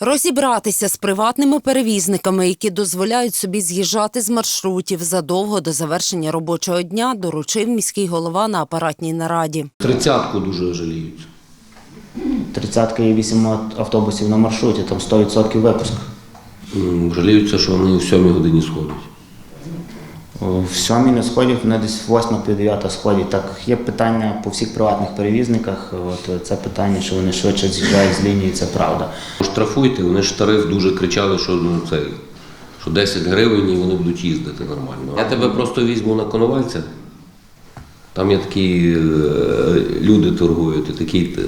Розібратися з приватними перевізниками, які дозволяють собі з'їжджати з маршрутів задовго до завершення робочого дня, доручив міський голова на апаратній нараді. Тридцятку дуже жаліють. Тридцятка і вісім автобусів на маршруті, там 100% випуск. Жаліються, що вони в сьомій годині сходять. В сьомій не сходять, вони десь в восьма пів дев'ята сходять. Так є питання по всіх приватних перевізниках. От е, це питання, що вони швидше з'їжджають з лінії, це правда. Штрафуйте, вони ж тариф дуже кричали, що ну, це, що 10 гривень і вони будуть їздити нормально. Я тебе просто візьму на Коновальця. Там є такі е, люди торгують, такі, е,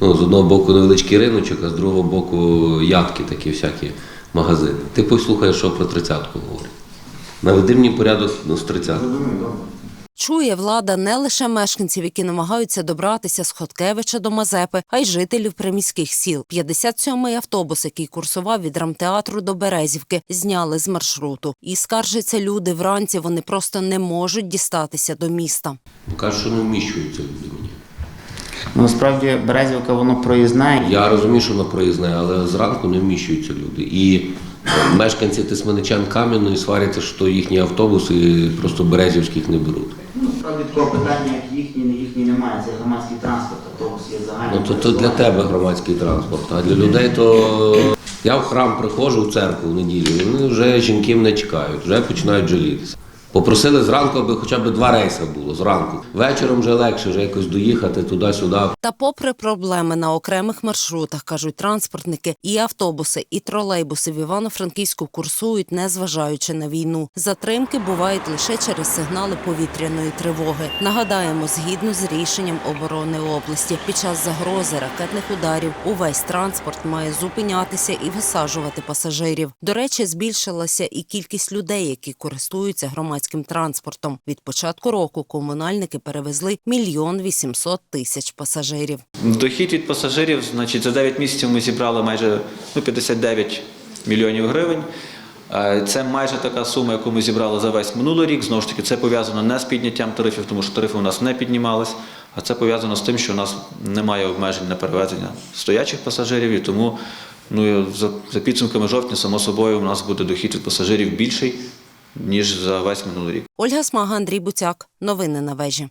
ну, з одного боку невеличкий риночок, а з другого боку ядки такі всякі магазини. Ти послухаєш, що про тридцятку говорять. Наведи мені порядок ну, з тридцяткою. Чує влада не лише мешканців, які намагаються добратися з Хоткевича до Мазепи, а й жителів приміських сіл. 57-й автобус, який курсував від драмтеатру до Березівки, зняли з маршруту. І скаржаться люди вранці. Вони просто не можуть дістатися до міста. Кажуть, що не вміщуються люди мені. Ну, насправді Березівка воно проїзна. Я розумію, що воно проїзне, але зранку не вміщуються люди. І мешканці Тисманичан Кам'яної сваряться, що їхні автобуси просто березівських не беруть. Ну, справді такого питання, як їхні, не їхні немає. Це громадський транспорт, автобус є загальний. Ну то, то для тебе громадський транспорт, а для людей то я в храм приходжу в церкву в неділю, і вони вже жінки мене чекають, вже починають жалітися. Попросили зранку, аби хоча б два рейси було зранку. Вечором вже легше вже якось доїхати туди-сюди. Та попри проблеми на окремих маршрутах, кажуть транспортники, і автобуси, і тролейбуси в Івано-Франківську курсують, не зважаючи на війну. Затримки бувають лише через сигнали повітряної тривоги. Нагадаємо, згідно з рішенням оборони області, під час загрози ракетних ударів увесь транспорт має зупинятися і висаджувати пасажирів. До речі, збільшилася і кількість людей, які користуються громадським транспортом. Від початку року комунальники перевезли мільйон вісімсот тисяч пасажирів. Дохід від пасажирів, значить, за 9 місяців ми зібрали майже ну, 59 мільйонів гривень. Е, Це майже така сума, яку ми зібрали за весь минулий рік. Знову ж таки, це пов'язано не з підняттям тарифів, тому що тарифи у нас не піднімались, а це пов'язано з тим, що у нас немає обмежень на перевезення стоячих пасажирів, і тому ну, за, за підсумками жовтня, само собою, у нас буде дохід від пасажирів більший, ніж за весь минулий рік. Ольга Смага, Андрій Буцяк. Новини на вежі.